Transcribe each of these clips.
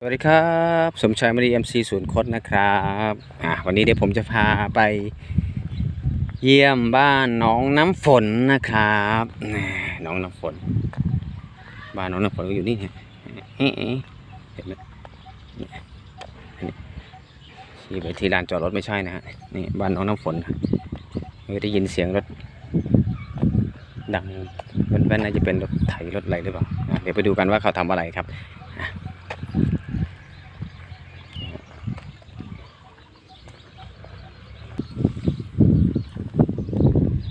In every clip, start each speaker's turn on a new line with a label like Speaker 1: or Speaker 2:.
Speaker 1: สวัสดีครับสมชายมรีเอ็มซีศูนย์คดนะครับอะวันนี้เดี๋ยวผมจะพาไป เยี่ยมบ้านน้องน้ำฝนนะครับน้องน้ำฝน บ้านน้องน้ำฝนก็อยู่นี่เนี่ยเห็นไหมนี่ยนี่ชี้ไปที่ลานจอดรถไม่ใช่นะฮะนี่บ้านน้องน้ำฝนไม่ได้ยินเสียงรถ ดังเป็นแว่นๆน่าจะเป็นรถไถรถอะไรหรือเปล่าเดี๋ยวไปดูกันว่าเขาทำอะไรครับ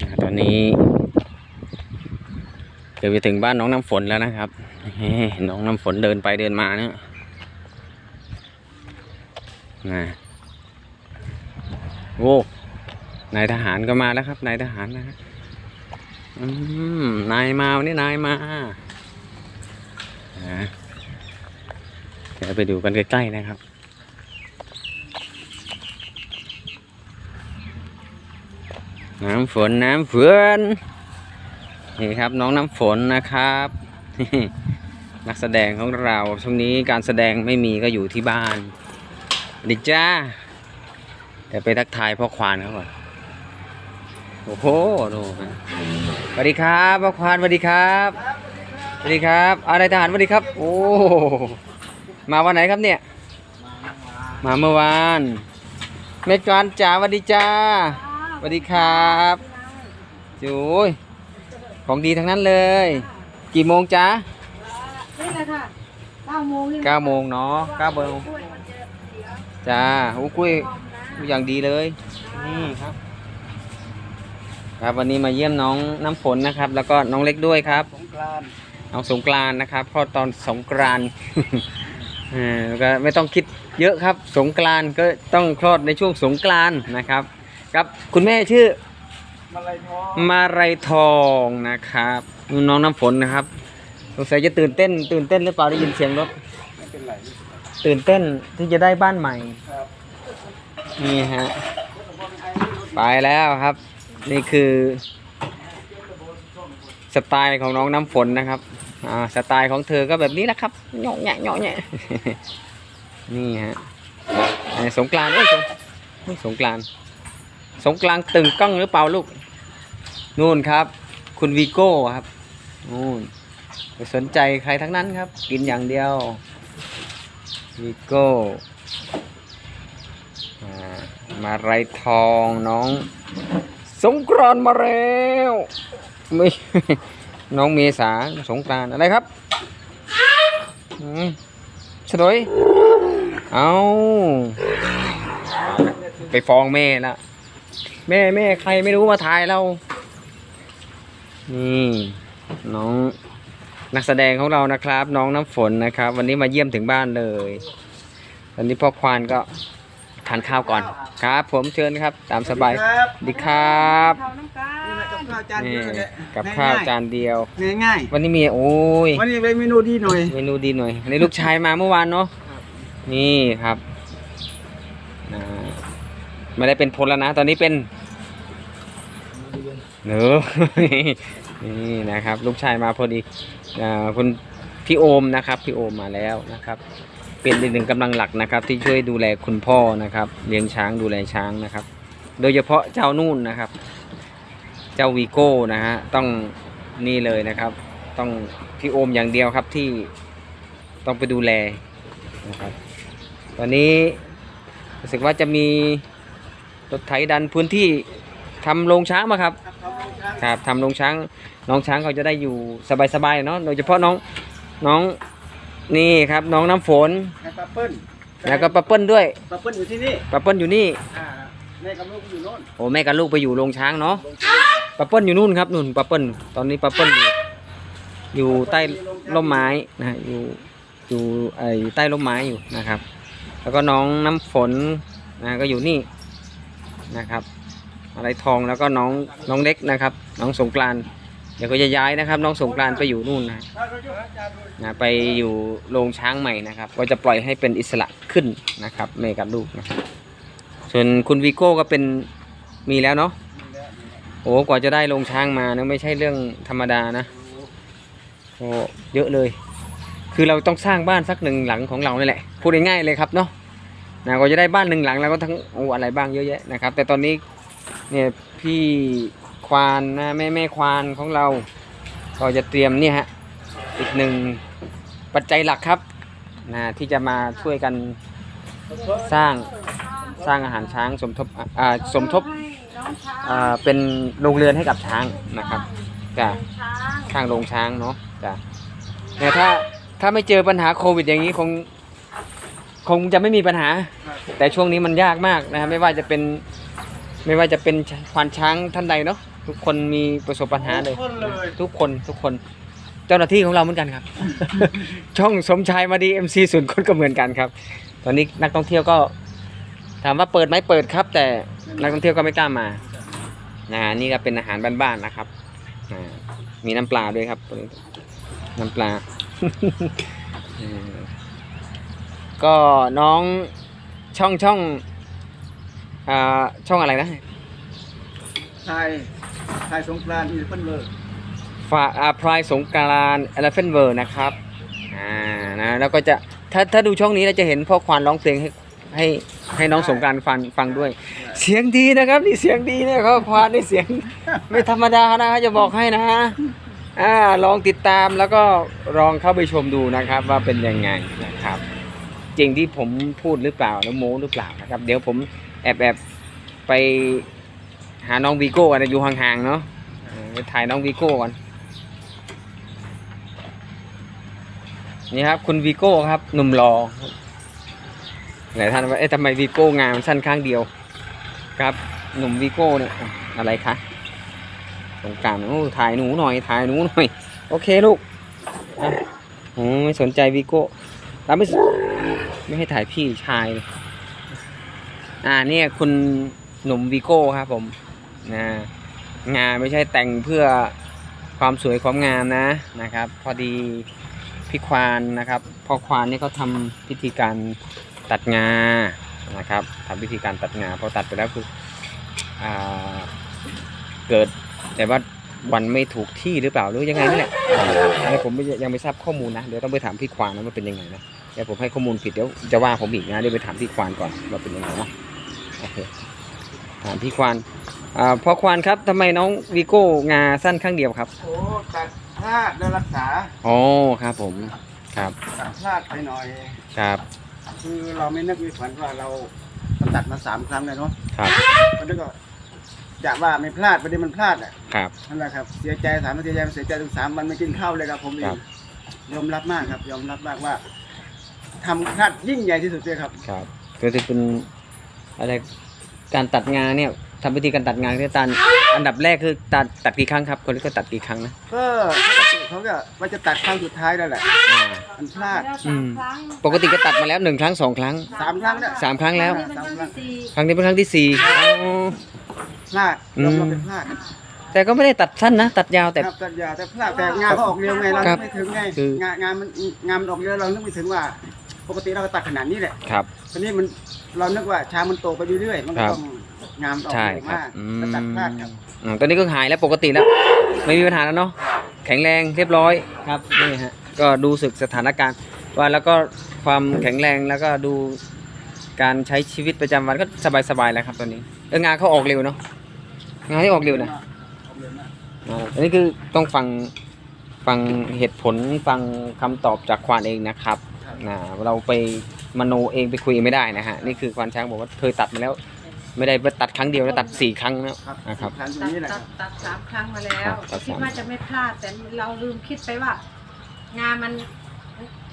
Speaker 1: อ่าตอ นี้เกือบจะถึงบ้านน้องน้ำฝนแล้วนะครับเฮ้น้องน้ำฝนเดินไปเดินมาเนี่ยนะโอ้นายทหารก็มาแล้วครับนายทหารนะนายมาวันนี้นายมาเดี๋ยวไปดูกันใกล้ๆนะครับ น้ำฝนน้ำฝนนี่ครับน้องน้ำฝนนะครับนักแสดงของเราช่วงนี้การแสดงไม่มีก็อยู่ที่บ้านดิจ้าเดี๋ยวไปทักทายพ่อควานเขาก่อนโอ้โหดูสวัสดีครับพ่อควานสวัสดีครับสวัสดีครับอะไรทหารสวัสดีครับ โอ้มาวันไหนครับเนี่ย มาเมื่อวานแม่จวนจ๋าสวัสดีจ้า สวัสดีครับจูยของดีทั้งนั้นเลย กี่โมงจ๊ะ
Speaker 2: นี่แหละค่ะเก้าโมงนี่
Speaker 1: เก้าโมงเนาะเก้าโมงจ้าโอ้กุ้ยอย่างดีเลย นี่ครับ ครับวันนี้มาเยี่ยมน้องน้ำฝนนะครับ แล้วก็น้องเล็กด้วยครับ
Speaker 2: สงกรานต์
Speaker 1: น้องสงกรานต์นะครับเพราะตอนสงกรานต์เออแล้วก็ไม่ต้องคิดเยอะครับ สงกรานต์ก็ต้องคลอดในช่วงสงกรานต์นะครับ ครับ คุณแม่ชื่อ
Speaker 2: มาลัยทอง
Speaker 1: มาไรทองนะครับน้องน้ำฝนนะครับสงสัยจะตื่นเต้น ตื่นเต้นหรือเปล่าได้ยินเสียงรถ
Speaker 2: ไม่เป็นไร
Speaker 1: ตื่นเต้นที่จะได้บ้านใหม่
Speaker 2: ครับ
Speaker 1: นี่ฮะไปแล้วครับ นี่คือสไตล์ของน้องน้ำฝนนะครับอ่าสไตล์ของเธอก็แบบนี้แหละครับเหยาะแหยะเหยาะแหยะนี่ฮะสงกรานต์เอ้ยสงเฮ้ยสงกรานต์ สงกรานต์ตึงกล้องหรือเปล่าลูก นู่นครับ คุณวีโก้ครับ นู่นไม่สนใจใครทั้งนั้นครับ กินอย่างเดียววีโก้มาไรทองน้อง สงกรานมาแล้วไม่น้องเมษาสงกรานอะไรครับอืมสวยเอาไปฟ้องแม่ละ แม่แม่ใครไม่รู้มาถ่ายเรานี่น้องนักแสดงของเรานะครับ น้องน้ำฝนนะครับ วันนี้มาเยี่ยมถึงบ้านเลยวันนี้พ่อควานก็ทานข้าวก่อนครับ ผมเชิญครับ ตามสบาย
Speaker 2: ครับ
Speaker 1: สวัสดีครับ
Speaker 2: ข้าวน้ำกันนี่แหละกับข้าวจาน
Speaker 1: นี่
Speaker 2: เดียวแหละ
Speaker 1: กับข้าวจานเดียว
Speaker 2: ง่ายง่าย
Speaker 1: วันนี้มีโอ้ย
Speaker 2: ๆวันนี้เป็นเมนูดีหน่อย
Speaker 1: เมนูดีหน่อยอันนี้ลูกชายมาเมื่อวานเนาะนี่ครับอ่า ไม่ได้เป็นพลแล้วนะ ตอนนี้เป็นเนอนี่นะครับ ลูกชายมาพอดีคุณพี่โอมนะครับพี่โอมมาแล้วนะครับ เป็นอีกหนึ่งกำลังหลักนะครับ ที่ช่วยดูแลคุณพ่อนะครับ เลี้ยงช้างดูแลช้างนะครับ โดยเฉพาะเจ้านู่นนะครับ เจ้าวีโก้นะฮะต้องนี่เลยนะครับ ต้องพี่โอมอย่างเดียวครับที่ต้องไปดูแลนะครับ ตอนนี้รู้สึกว่าจะมี รถไถดันพื้นที่ทำโรงช้างมาครับ ครับทำโรงช้างน้องช้างเขาจะได้อยู่สบายๆเนาะโดยเฉพาะน้องน้องนี่ครับน้องน้ำฝน
Speaker 2: แล้วปลาเปิ้ล
Speaker 1: แล้วก็ปะเปิ้ลด้วย
Speaker 2: ปลาเปิ้ลอยู่ที่นี่
Speaker 1: ปะเปิ้ลอยู่นี่
Speaker 2: อ่าแม่กับลูกอยู่โน่น
Speaker 1: โอ้แม่กับลูกไปอยู่โรงช้างเนาะปะเปิ้ลอยู่นู่นครับนู่นปะเปิ้ลตอนนี้ปะเปิ้ลอยู่อยู่ใต้ร่มไม้นะฮะอยู่อยู่ไอ้ใต้ร่มไม้อยู่นะครับ แล้วก็น้องน้ำฝนนะก็อยู่นี่ นะครับ อะไรทองแล้วก็น้องน้องเล็กนะครับ น้องสงกรานเดี๋ยวก็จะย้ายนะครับ น้องสงกรานไปอยู่นู่นนะนะไปอยู่โรงช้างใหม่นะครับ ก็จะปล่อยให้เป็นอิสระขึ้นนะครับแม่กับลูกนะครับส่วนคุณวีโก้ก็เป็นมีแล้วเนาะโอ้กว่าจะได้โรงช้างมานะไม่ใช่เรื่องธรรมดานะโอ้เยอะเลย คือเราต้องสร้างบ้านสักหนึ่งหลังของเรานี่แหละ พูดง่ายๆเลยครับเนาะ นะก็จะได้บ้านหนึ่งหลังแล้วก็ทั้งโอ้อะไรบ้างเยอะแยะนะครับ แต่ตอนนี้เนี่ยพี่ควานนะแม่แม่ควานของเรา ก็จะเตรียมเนี่ยฮะอีกหนึ่งปัจจัยหลักครับนะที่จะมาช่วยกันสร้างสร้างอาหารช้างสมทบอ่าสมทบอ่าเป็นโรงเรือนให้กับช้างนะครับจ้ะสร้างโรงช้างเนาะจ้ะเนี่ยถ้าถ้าไม่เจอปัญหาโควิดอย่างนี้คง คงจะไม่มีปัญหา แต่ช่วงนี้มันยากมากนะครับไม่ว่าจะเป็นไม่ว่าจะเป็นควานช้างท่านใดเนาะทุกคนมีประสบปัญหาเลย
Speaker 2: ทุกคนเลย
Speaker 1: ทุกคนทุกคน เจ้าหน้าที่ของเราเหมือนกันครับ ช่องสมชายมาดีเอ็มซีศูนย์คนก็เหมือนกันครับ ตอนนี้นักท่องเที่ยวก็ ถามว่าเปิดไหมเปิดครับ แต่นักท่องเที่ยวก็ไม่กล้ามานะนี่ก็เป็นอาหารบ้านๆนะครับอ่ามีน้ำปลาด้วยครับ น้ำปลาเออ ก็น้องช่องช่องอ่าช่องอะไรนะ
Speaker 2: ชายชายสงกรานต์อีเพิ่นเลิก
Speaker 1: ฝากอาพรายสงกรานเอลเฟนเวอร์นะครับอ่านะแล้วก็จะถ้าถ้าดูช่องนี้เราจะเห็นพ่อควานร้องเพลงให้ให้ให้น้องสงกรารฟังฟังด้วย เสียงดีนะครับนี่เสียงดีเนี่ยเขาควานนี่เสียง ไม่ธรรมดานะจะบอกให้นะอ่าลองติดตามแล้วก็ลองเข้าไปชมดูนะครับว่าเป็นยังไงนะครับ จริงที่ผมพูดหรือเปล่าแล้วโม้หรือเปล่านะครับ เดี๋ยวผมแอบแอบไปหาน้องวีโก้กันนะอยู่ห่างๆเนาะไปถ่ายน้องวีโก้ก่อนนี่ครับ คุณวีโก้ครับหนุ่มรอหลายท่านว่าเอ๊ะทำไมวีโก้งานมันสั้นข้างเดียว ครับหนุ่มวีโก้เนี่ยอะไรคะสงการโอ้ถ่ายหนูหน่อยถ่ายหนูหน่อย โอเคลูกอะโอ้ไม่สนใจวีโก้เราไม่ ไม่ให้ถ่ายพี่ชาย อ่าเนี่ยคุณหนุ่มวีโก้ครับผมนะงานไม่ใช่แต่งเพื่อความสวยความงามนะนะครับ พอดีพี่ควานนะครับพ่อควานนี่เขาทำพิธีการตัดงานะครับทำพิธีการตัดงาพอตัดไปแล้วคืออเกิดแต่ว่าวันไม่ถูกที่หรือเปล่าหรือยังไงนี่แหละผมยังไม่ทราบข้อมูลนะ เดี๋ยวต้องไปถามพี่ควานนะว่าเป็นยังไงนะ ดี๋ยวผมให้ข้อมูลผิดเดี๋ยวจะว่าผมอีกนะเดี๋ยวไปถามพี่ควานก่อนว่าเป็นยังไงเนาะโอเคถามพี่ควานอ่าพ่อควานครับทำไมน้องวีโก้งาสั้นข้างเดียวครับ
Speaker 2: โอ้ตัดพลาดแล้วรักษา
Speaker 1: อ๋อครับผมครับ
Speaker 2: ตัดพลาดไปหน่อย
Speaker 1: ครับ
Speaker 2: คือเราไม่นึกไม่ฝันว่าเราตัดมาสามครั้งเลยเนาะ
Speaker 1: ครับ
Speaker 2: มันก็จะว่าไม่พลาดประเด็นมันพลาดอะ
Speaker 1: ครับ
Speaker 2: นั่นแหละครับเสียใจสามวันเสียใจเสียใจถึงสามวันไม่กินข้าวเลยครับผมเอ
Speaker 1: ครั
Speaker 2: ง
Speaker 1: บ
Speaker 2: ยอมรับมากครับ ยอมรับมากว่า ทำพลาดยิ่งใหญ่ที่สุดเลยครับ
Speaker 1: ครับก็จะเป็นอะไรการตัดงานเนี่ยทำพิธีการตัดงานที่ตันอันดับแรกคือตัดตัดกี่ครั้งครับคนที่ก็ตัดกี่ครั้งนะ
Speaker 2: ก็ปกติเขาก็ว่าจะตัดครั้งสุดท้ายนั่นแหละ
Speaker 1: อ่า
Speaker 2: มันพลาด
Speaker 1: อืมปกติก็ตัดมาแล้วหนึ่งครั้งสองครั้ง
Speaker 2: สามครั้งเนี่ย
Speaker 1: สามครั้งแล้ว
Speaker 2: สามครั้ง
Speaker 1: ครั้งนี้เป็นครั้งที่สี่อ๋อ
Speaker 2: พลาด
Speaker 1: อืม
Speaker 2: ยอมรับเป็นพลาด
Speaker 1: แต่ก็ไม่ได้ตัดสั้นนะ ตัดยาวแต่
Speaker 2: ครับตัดยาแต่พลาดแต่งานเขาออกเร็วไงเรา
Speaker 1: ครับ
Speaker 2: นึกไม่ถึงไง
Speaker 1: คือ
Speaker 2: งานงานมันงานมันออกเร็วเรานึกไม่ถึงว่า ปกติเราก็ตัดขนาดนี้แหละ
Speaker 1: ครับ
Speaker 2: ตอนนี้มันเรานึกว่าช้างมันโตไปเรื่อยๆมันก็
Speaker 1: ครับ
Speaker 2: ต้องงามออก
Speaker 1: ใช่
Speaker 2: เร็ว
Speaker 1: ครับ
Speaker 2: มาก
Speaker 1: อื
Speaker 2: แล้วตัดพลาดครับ
Speaker 1: มตอนนี้ก็หายแล้วปกติแล้ว ไม่มีปัญหาแล้วเนาะแข็งแรงเรียบร้อยครับนี่ฮะก็ดูสึกสถานการณ์ ว่าแล้วก็ความแข็งแรงแล้วก็ดูการใช้ชีวิตประจำวันก็สบายๆแล้วครับตอนนี้เอองานเขาออกเร็วเนาะงานที่ออกเร็วนะ
Speaker 2: ออกเร็วมาก
Speaker 1: อ่าอันนี้คือต้องฟังฟังเหตุผลฟังคำตอบจากควานเองนะครับ นะเราไปมโนเองไปคุยเองไม่ได้นะฮะนี่คือควานช้างบอกว่าเคยตัดมาแล้ว ไม่ได้ว่าตัดครั้งเดียวแล้วตัดสี่ครั้งแล้ว
Speaker 2: ครับ
Speaker 1: นะครับ
Speaker 2: ครั้งตรง
Speaker 3: ตัด
Speaker 2: นี้แหละ
Speaker 3: ตั
Speaker 2: ค
Speaker 3: ด
Speaker 2: รับ
Speaker 3: ตัดสามครั้งมาแล้
Speaker 1: ครั
Speaker 3: ว
Speaker 1: บตัดสาม
Speaker 3: คิดว่าจะไม่พลาดแต่เราลืมคิดไปว่า งานมัน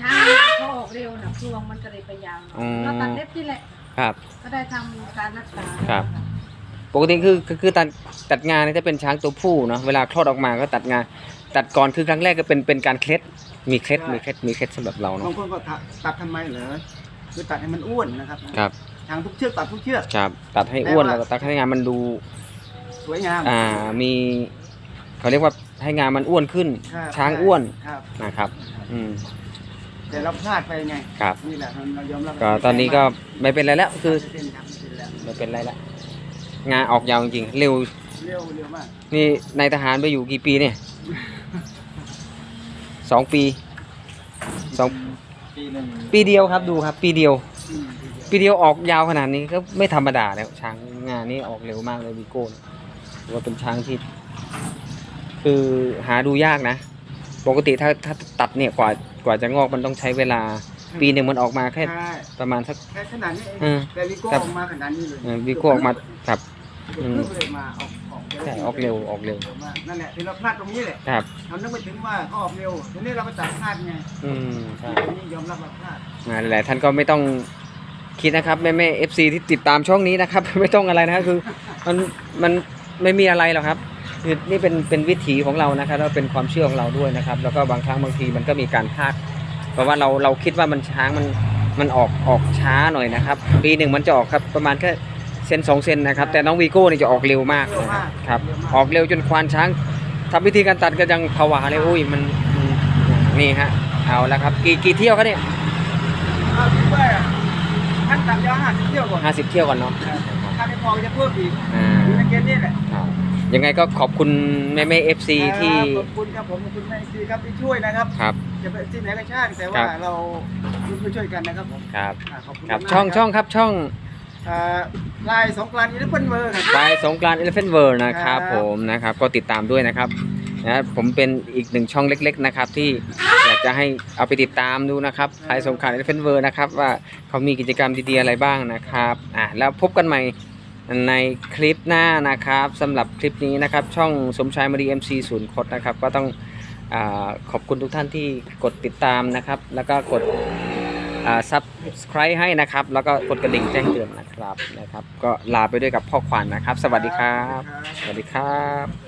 Speaker 3: ช้างเขาออกเร็วนะพวงมันก็เลยไปยาวหน่อย
Speaker 1: อืม
Speaker 3: เราตัดเล็บที่แหละ
Speaker 1: ครับ
Speaker 3: ก็ได้ทำการรักษา
Speaker 1: ครับ ปกติคือคือคือตัดตัดงานเนี่ยถ้าเป็นช้างตัวผู้เนาะเวลาคลอดออกมาก็ตัดงาน ตัดก่อนคือครั้งแรกก็เป็นเป็นการเคล็ด มีเคล็ดมีเคล็ดมีเคล็ดสำหรับเรา
Speaker 2: บา
Speaker 1: เนาะ
Speaker 2: งคนก็ตัดตัดทำไมเหรอคือตัดให้มันอ้วนนะครับ
Speaker 1: ครับ
Speaker 2: ทางทุกเชือกตัดทุกเชือก
Speaker 1: ครับตัดให้อ้วน
Speaker 2: แปล
Speaker 1: แล้ว
Speaker 2: ว่า
Speaker 1: ก็ตัดให้งานมันดู
Speaker 2: สวยงาม
Speaker 1: อ่ามีเขาเรียกว่าให้งานมันอ้วนขึ้น
Speaker 2: ครับ
Speaker 1: ช้างอ้วน
Speaker 2: ครับ
Speaker 1: นะครับ อืม
Speaker 2: แต่เราพลาดไปไง
Speaker 1: ครับ
Speaker 2: นี่แหละมันเรายอมรับ
Speaker 1: ก็ตอนนี้ก็ไม่เป็นไรแล้วคือ
Speaker 2: ไม่เป็นครับไม่เป็นแล้ว
Speaker 1: ไม่เป็นไรแล้วงานออกยาวจริงๆเร็ว
Speaker 2: เร็วเร็วมาก
Speaker 1: นี่นายทหารไปอยู่กี่ปีเนี่ย สองปีสอง
Speaker 2: ปีหนึ่ง
Speaker 1: ปีเดียวครับดูครับ ปีเดียว
Speaker 2: อืม
Speaker 1: ปีเดียวออกยาวขนาดนี้ก็ไม่ธรรมดาแล้ว ช้างงานนี้ออกเร็วมากเลยวีโก้เนี่ยถือว่าเป็นช้างที่ คือหาดูยากนะ ปกติถ้าถ้าตัดเนี่ยกว่ากว่าจะงอกมันต้องใช้เวลา ปีหนึ่งมันออกมาแค่
Speaker 2: ใช่
Speaker 1: ประมาณสัก
Speaker 2: แค่ขนาดนี้เอง
Speaker 1: เออ
Speaker 2: แต่วิโก้
Speaker 1: ครับ
Speaker 2: ออกมาขนาดนี้เลย
Speaker 1: เอ่อวีโก้ออกมาครับ
Speaker 2: เกือบครึ่งเลยมาออกออก
Speaker 1: ใช่ออกเร็วออกเร็ว
Speaker 2: มากนั่นแหละที่เราพลาดตรงนี้แหละ
Speaker 1: ครับ
Speaker 2: เรานึกไปถึงว่าเขาออกเร็วทีนี้เราไปตัดพลาดไง
Speaker 1: อืมใช่
Speaker 2: ทีนี้ยอมรับว่าพลาด
Speaker 1: นะหลายๆท่านก็ไม่ต้องคิดนะครับแม่แม่เอฟซีที่ติดตามช่องนี้นะครับ ไม่ต้องอะไรนะครับคือมันมันไม่มีอะไรหรอกครับคือนี่เป็นเป็นวิถีของเรานะครับแล้วเป็นความเชื่อของเราด้วยนะครับ แล้วก็บางครั้งบางทีมันก็มีการพลาด เพราะว่าเราเราคิดว่ามันช้างมันมันออกออกช้าหน่อยนะครับ ปีหนึ่งมันจะออกครับประมาณแค่ เซนสองเซนนะครับ แต่น้องวีโก้นี่จะออกเร็วมากนะครับครับ ออกเร็วจนควานช้างทำวิธีการตัดก็ยังผวาเลยอุ้ยมันมันนี่ฮะเอาแล้วครับ กี่กี่เที่ยวครับเนี่ย
Speaker 2: เอาคิดว่าท่านตัดยาวห้าสิบเที่ยวก่อน
Speaker 1: ห้าสิบเที่ยวก่อนเนาะ
Speaker 2: ถ้าไม่พอจะเพิ่มอีก
Speaker 1: อ่า
Speaker 2: อยู่ในเกณฑ์นี้แหละ
Speaker 1: ครับยังไงก็ขอบคุณแม่แม่เอฟซีที่
Speaker 2: ขอบคุณครับผมขอบคุณแม่ซีครับที่ช่วยนะครับ
Speaker 1: ครับ
Speaker 2: จะไปที่ไหนก็ช่างแต่
Speaker 1: ครั
Speaker 2: ว่า
Speaker 1: บ
Speaker 2: เราช่วยๆกันนะครับผม
Speaker 1: ครับ
Speaker 2: อ่าขอบคุณ
Speaker 1: ครับ
Speaker 2: มาก
Speaker 1: ช่อง
Speaker 2: นะ
Speaker 1: ช่องครับช่อง
Speaker 2: อ่า ลายสงกรานต์อีเลฟเฟนเวอร์ครับ
Speaker 1: ปลายสงกรานต์เอลเฟนเวิร์นะครับ
Speaker 2: ครับ
Speaker 1: ผมนะครับก็ติดตามด้วยนะครับนะผมเป็นอีกหนึ่งช่องเล็กๆนะครับที่อยากจะให้เอาไปติดตามดูนะครับลายสงกรานต์เอลเฟนเวิร์นะครับว่าเขามีกิจกรรมดีๆอะไรบ้างนะครับอะแล้วพบกันใหม่ในคลิปหน้านะครับสำหรับคลิปนี้นะครับช่องสมชายมารีเอ็มซีศูนย์คดนะครับก็ต้องอาขอบคุณทุกท่านที่กดติดตามนะครับแล้วก็กด ซับสไครต์ให้นะครับ แล้วก็กดกระดิ่งแจ้งเตือนนะครับนะครับ ก็ลาไปด้วยกับพ่อขวัญนะครับ สวัสดีครับ สวัสดีครับ